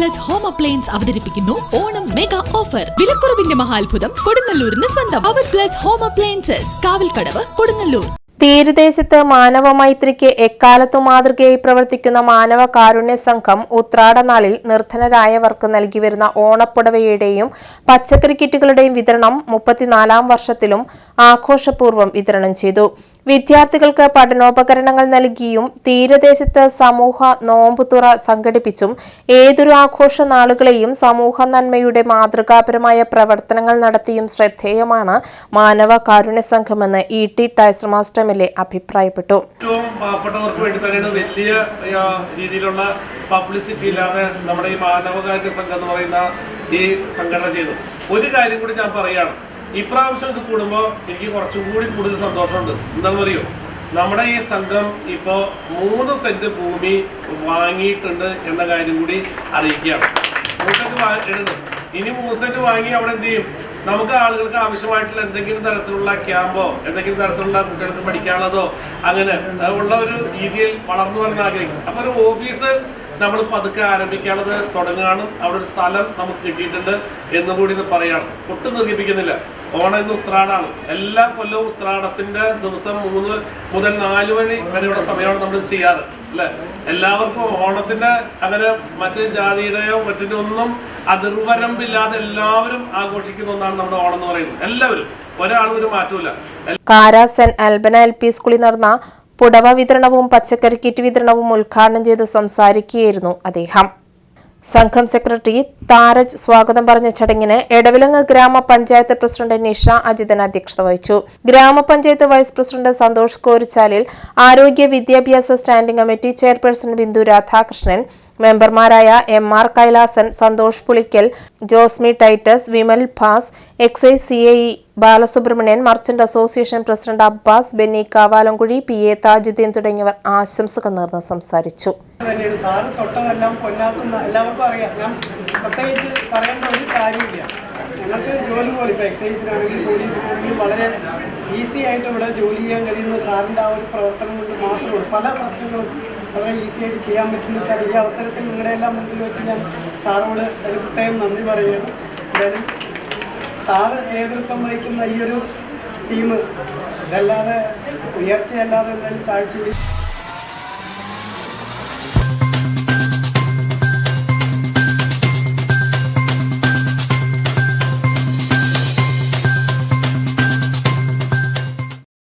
Plus home appliance അവതരിപ്പിക്കുന്നു. Onam mega offer വിലക്കുറവിന്റെ മഹാത്ഭുതം കൊടുങ്ങല്ലൂരിന് സ്വന്തം. അവർ plus home appliances Kavalkadavu Kodungallur. തീരദേശത്ത് മാനവ മൈത്രിക്ക് എക്കാലത്തു മാതൃകയായി പ്രവർത്തിക്കുന്ന മാനവ കാരുണ്യ സംഘം ഉത്രാടനാളിൽ നിർധനരായവർക്ക് നൽകി വരുന്ന ഓണപ്പുടവയുടെയും പച്ചക്കറി കിറ്റുകളുടെയും വിതരണം മുപ്പത്തിനാലാം വർഷത്തിലും ആഘോഷപൂർവം വിതരണം ചെയ്തു. വിദ്യാർത്ഥികൾക്ക് പഠനോപകരണങ്ങൾ നൽകിയും തീരദേശത്ത് സമൂഹ നോമ്പുതുറ സംഘടിപ്പിച്ചും ഏതൊരു ആഘോഷ നാളുകളെയും സമൂഹ നന്മയുടെ മാതൃകാപരമായ പ്രവർത്തനങ്ങൾ നടത്തിയും ശ്രദ്ധേയമാണ് മാനവ കാരുണ്യ സംഘമെന്ന് E T Tyser master M A അഭിപ്രായപ്പെട്ടു. പാവപ്പെട്ടവർക്ക് വേണ്ടി തന്നെയാണ് രീതിയിലുള്ള പബ്ലിസിറ്റി ഇല്ലാതെ നമ്മുടെ ഈ മാനവകാരുണ്യ എന്ന് പറയുന്ന ഈ സംഘടന ചെയ്തു ഒരു കാര്യം കൂടി ഞാൻ പറയുകയാണ്. ഇപ്രാവശ്യം ഇത് കൂടുമ്പോൾ എനിക്ക് കുറച്ചും കൂടി കൂടുതൽ സന്തോഷമുണ്ട്. എന്താണെന്ന് അറിയോ നമ്മുടെ ഈ സംഘം ഇപ്പോൾ മൂന്ന് സെന്റ് ഭൂമി വാങ്ങിയിട്ടുണ്ട് എന്ന കാര്യം കൂടി അറിയിക്കുകയാണ്. മൂന്ന് സെന്റ് ഇനി മൂന്ന് സെന്റ് വാങ്ങി അവിടെ എന്ത് ചെയ്യും? നമുക്ക് ആളുകൾക്ക് ആവശ്യമായിട്ടുള്ള എന്തെങ്കിലും തരത്തിലുള്ള ക്യാമ്പോ എന്തെങ്കിലും തരത്തിലുള്ള കുട്ടികൾക്ക് പഠിക്കാനുള്ളതോ അങ്ങനെ ഉള്ള ഒരു രീതിയിൽ വളർന്നു വരാൻ ആഗ്രഹിക്കും അപ്പൊ ഒരു ഓഫീസ് നമ്മൾ പതുക്കെ ആരംഭിക്കാനുള്ളത് തുടങ്ങുകയാണ്. അവിടെ ഒരു സ്ഥലം നമുക്ക് കിട്ടിയിട്ടുണ്ട് എന്നും കൂടി ഇത് പറയാണ്. ഒട്ടും നിർമ്മിപ്പിക്കുന്നില്ല. ഓണം ഇന്ന് ഉത്രാടാണ് എല്ലാ കൊല്ലവും ഉത്രാടത്തിന്റെ ദിവസം മൂന്ന് മുതൽ നാല് മണി വരെയുള്ള സമയമാണ് നമ്മൾ ചെയ്യാറ്. അല്ലെ? എല്ലാവർക്കും ഓണത്തിന്റെ അങ്ങനെ മറ്റു ജാതിയുടെയോ മറ്റിന്റെ ഒന്നും അതിർവരമ്പില്ലാതെ എല്ലാവരും ആഘോഷിക്കുന്ന ഒന്നാണ് നമ്മുടെ ഓണം എന്ന് പറയുന്നത്. എല്ലാവരും. ഒരാളും ഒരു മാറ്റമില്ല കാരാസൻ അൽബന എൽ പി സ്കൂളിൽ നടന്ന പുടവ വിതരണവും പച്ചക്കറി കിറ്റ് വിതരണവും ഉദ്ഘാടനം ചെയ്ത് സംസാരിക്കുകയായിരുന്നു അദ്ദേഹം. സംഘം സെക്രട്ടറി താരജ് സ്വാഗതം പറഞ്ഞ ചടങ്ങിന് എടവിലങ്ങ് ഗ്രാമപഞ്ചായത്ത് പ്രസിഡന്റ് നിഷ അജിതൻ അധ്യക്ഷത വഹിച്ചു. ഗ്രാമപഞ്ചായത്ത് വൈസ് പ്രസിഡന്റ് സന്തോഷ് കോരിച്ചാലിൽ ആരോഗ്യ വിദ്യാഭ്യാസ standing committee chairperson Bindu Radhakrishnan മെമ്പർമാരായ M R Kailasan Santhosh Pulickal Josmi Titus Vimal Bhas excise C I Balasubramanian merchant association president Abbas Benny Kavalamkuzhi P A Thajudheen തുടങ്ങിയവർ ആശംസകൾ നേർന്ന് സംസാരിച്ചു. തൊട്ടതെല്ലാം എല്ലാവർക്കും അറിയാം. ഞാൻ ഒരു ഞങ്ങൾക്ക് ജോലി പോലെ ഇപ്പോൾ എക്സൈസിനാണെങ്കിലും പോലീസിനാണെങ്കിലും വളരെ ഈസി ആയിട്ട് ഇവിടെ ജോലി ചെയ്യാൻ കഴിയുന്ന സാറിന്റെ ആ ഒരു പ്രവർത്തനം കൊണ്ട് മാത്രമാണ് പല പ്രശ്നങ്ങളും വളരെ ഈസി ആയിട്ട് ചെയ്യാൻ പറ്റുന്ന സാർ ഈ അവസരത്തിൽ നിങ്ങളുടെ എല്ലാം മുമ്പിൽ വെച്ച് ഞാൻ സാറോട് പ്രത്യേകം നന്ദി പറയുകയാണ്. എന്തായാലും സാറ് നേതൃത്വം വഹിക്കുന്ന ഈ ഒരു ടീം ഇതല്ലാതെ ഉയർച്ചയല്ലാതെ എന്തായാലും താഴ്ചയിൽ